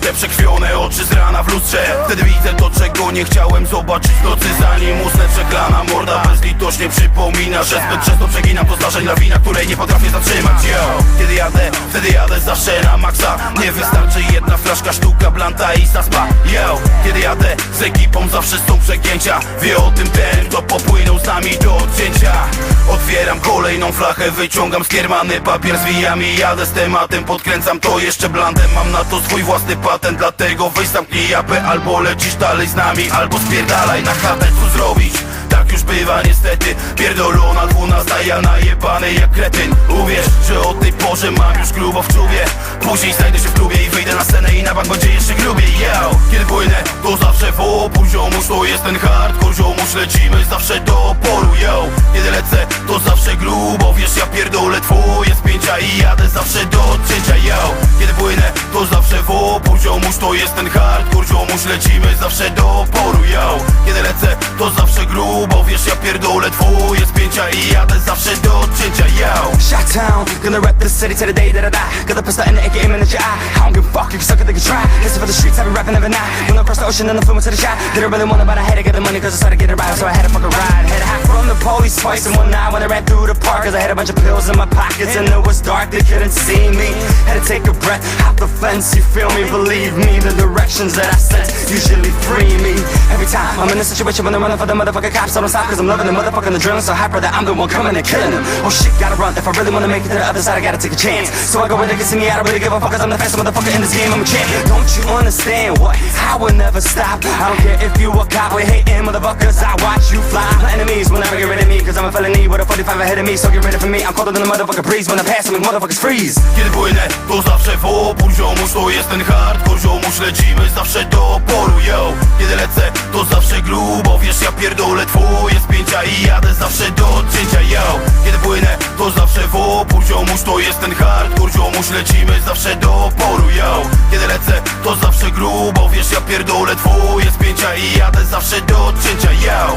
Te przekrwione oczy z rana w lustrze. Wtedy widzę to, czego nie chciałem zobaczyć w nocy Zanim usnę przeklana morda. Bezlitośnie przypomina Że zbyt często przeginam to zdarzeń lawina, której nie potrafię zatrzymać. Yo, kiedy jadę, wtedy jadę zawsze na maksa. Nie wystarczy flaszka, sztuka, blanta i saspa. Yo, kiedy jadę z ekipą zawsze są przegięcia. Wie o tym ten, kto popłynął z nami do odcięcia. Otwieram kolejną flachę, wyciągam skiermany papier Zwijam i jadę z tematem, podkręcam to jeszcze blantem. Mam na to swój własny patent, dlatego weź zamknij japę Albo lecisz dalej z nami, albo spierdalaj na chatę Co zrobić? Już bywa niestety. Pierdolona dwunasta, ja najebany jak kretyn. Uwierz, że o tej porze mam już grubo w czubie. Później znajdę się w klubie i wyjdę na scenę i na bank będzie jeszcze grubiej. Yo, kiedy płynę, to zawsze w opór Ziomuś, to jest ten hardcore Ziomuś, lecimy zawsze do oporu Yo, kiedy lecę, to zawsze grubo Wiesz, ja pierdolę twoje spięcia i jadę zawsze do odcięcia Yo, kiedy płynę, to zawsze w opór Ziomuś, to jest ten hardcore Ziomuś, lecimy zawsze do oporu Yo, kiedy lecę, to zawsze grubo Wiesz, ja pierdolę twoje spięcia i jadę zawsze do odcięcia Yo Shot gonna rep this city to the day that I die. Got the pistol in the AK aiming at your eye. I don't give a fuck if you suck it, they can try. Listen for the streets, I've been rapping every night. When I cross the ocean, then I'm filming to the shot. Didn't really want it, but I had to get the money cause I started getting right. So I had to fucking ride. Had to hide from the police twice in one night when I ran through the park. Cause I had a bunch of pills in my pockets and it was dark, they couldn't see me. Had to take a breath, hop the fence, you feel me? Believe me, the directions that I sense usually free me. Every time I'm in a situation when they're running for the motherfucking cops, I don't stop cause I'm loving the motherfucking adrenaline so hyper that I'm the one coming and killing them. Oh shit, gotta run. If I really wanna make it to the other side, I gotta take a chance. So I go where they can see me, I don't really give a fuck cause I'm the fastest motherfucker in this game, I'm a champion. Don't you understand what? I will never stop. I don't care if you a cop or hating motherfuckers, I watch you fly. My enemies will never get rid of me cause I'm a felony with a 45 ahead of me, so get ready for me. I'm colder than a motherfucker breeze when I pass them, motherfuckers freeze. Kiedy płynę, to zawsze w opór Ziomuś, to jest ten hardcore Ziomuś, lecimy zawsze do oporu kiedy lecę, to zawsze grubo Wiesz, ja pierdolę twoje spięcia I jadę zawsze do odcięcia Yo, kiedy płynę, to zawsze w opór Ziomuś, to jest ten hardcore Ziomuś, lecimy zawsze do oporu Yo, kiedy lecę, to zawsze grubo Wiesz, ja pierdolę twoje spięcia I jadę zawsze do odcięcia Yo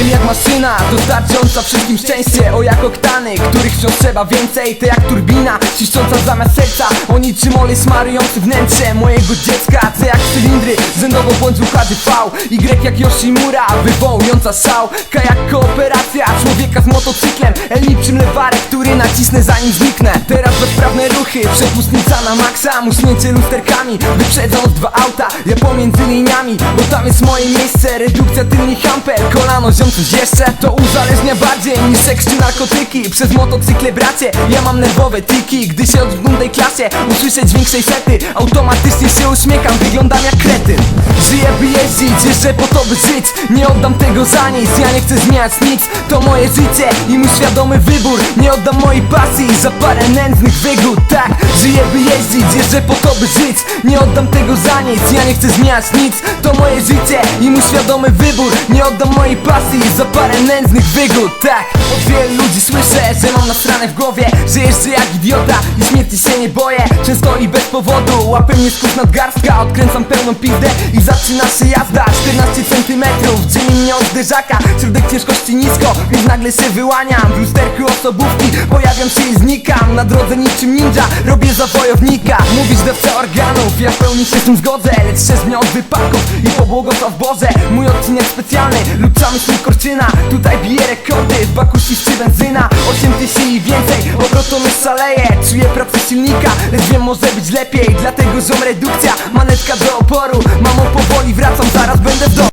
M jak maszyna, dostarczająca wszystkim szczęście. O jak oktany, których wciąż trzeba więcej. To jak turbina, ciszcząca zamiast serca. O niczym olej smarujący wnętrze mojego dziecka. C jak cylindry, rzędowo bądź UHDV Y jak Yoshimura, wywołująca szał. K jak kooperacja człowieka z motocyklem. L niczym lewarek, który nacisnę zanim zniknę. Teraz bezprawne ruchy, przepustnica na maksa. Muśnięcie lusterkami, wyprzedzając dwa auta. Ja pomiędzy liniami, bo tam jest moje miejsce. Redukcja tylnych ampel, kolano ziom coś jeszcze? To uzależnia bardziej niż seks czy narkotyki. Przez motocykle bracie, ja mam nerwowe tiki Gdy się od tej klasie usłyszę dźwięk 600 Automatycznie się uśmiecham, wyglądam jak kretyn. Żyję by jeździć, jeżdżę po to by żyć. Nie oddam tego za nic, ja nie chcę zmieniać nic. To moje życie i mój świadomy wybór. Nie oddam mojej pasji za parę nędznych wygód. Tak, żyję by jeździć, jeżdżę po to by żyć. Nie oddam tego za nic, ja nie chcę zmieniać nic. To moje życie i mój świadomy wybór. Nie oddam mojej pasji za parę nędznych wygód Tak, od wielu ludzi słyszę, że mam nasrane w głowie. Że jeżdżę jak idiota i śmierci się nie boję. Często i bez powodu, łapie mnie skórz nadgarstka. Odkręcam pełną pizdę i zaczyna się jazda. 14 centymetrów, dzieli mnie od zderzaka. Środek ciężkości nisko, więc nagle się wyłaniam. W lusterku osobówki pojawiam się i znikam. Na drodze niczym ninja, robię za wojownika. Mówisz dawca organów, ja w pełni się z tym zgodzę. Lecz się mnie od wypadków i pobłogosław Boże. Mój odcinek specjalny lub przemysł Korczyna Tutaj bije rekordy, w baku ciszczy benzyna. 8 tysięcy i więcej, obrotom już szaleje. Czuję pracę silnika, lecz wiem może być lepiej. Dlatego ziom redukcja, manetka do oporu. Mamo powoli wracam, zaraz będę w domu